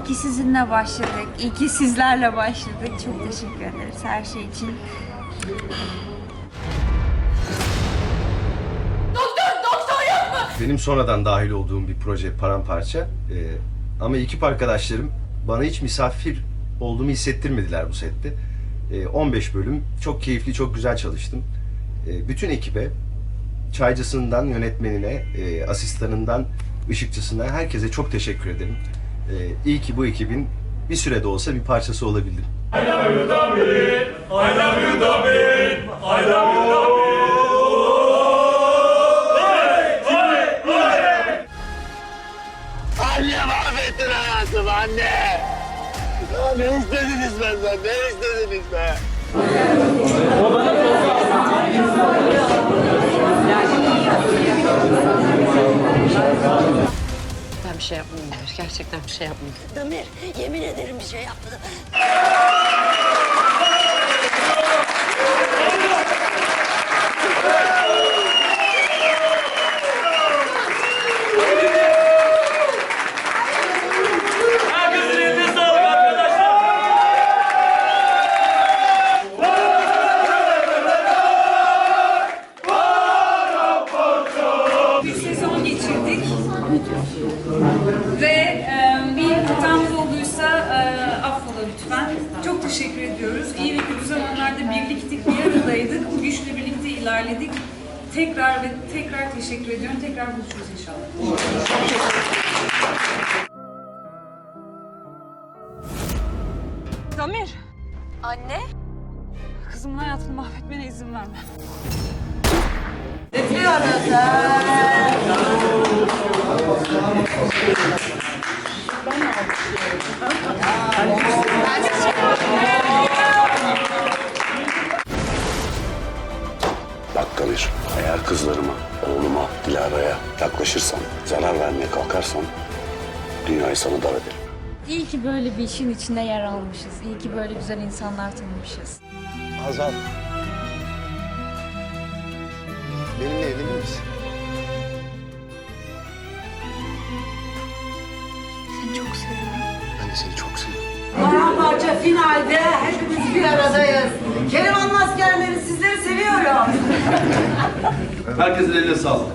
İyi ki sizinle başladık. İyi ki sizlerle başladık. Çok teşekkür ederiz her şey için. Benim sonradan dahil olduğum bir proje paramparça. Ee, ama ekip arkadaşlarım bana hiç misafir olduğumu hissettirmediler bu sette. Ee, 15 bölüm çok keyifli, çok güzel çalıştım. Ee, bütün ekibe, çaycısından yönetmenine, e, asistanından ışıkçısına herkese çok teşekkür ederim. Ee, iyi ki bu ekibin bir sürede olsa bir parçası olabildim. Anne mahvettin hayatımı anne. Ya ne istediniz benden? Ne istediniz be? Ben bir şey Demir. Gerçekten bir şey yapmayayım. Damir yemin ederim bir şey yapmadım. Ve e, bir hatamız olduysa e, affola lütfen. Çok teşekkür ediyoruz. İyi ve kötü zamanlarda birliktik, bir aradaydık. Bu güçle birlikte ilerledik. Tekrar ve tekrar teşekkür ediyorum. Tekrar buluşuruz inşallah. Damir. Anne? Kızımın hayatını mahvetmene izin verme. Bak Damir, eğer kızlarıma, oğluma, Dilara'ya yaklaşırsan, zarar vermeye kalkarsan dünyayı sana dar ederim. İyi ki böyle bir işin içinde yer almışız. İyi ki böyle güzel insanlar tanımışız. Hazal. Benimle evlenir misin? Seni çok seviyorum. Ben de seni çok seviyorum. Paramparça finalde Herkesin eline sağlık.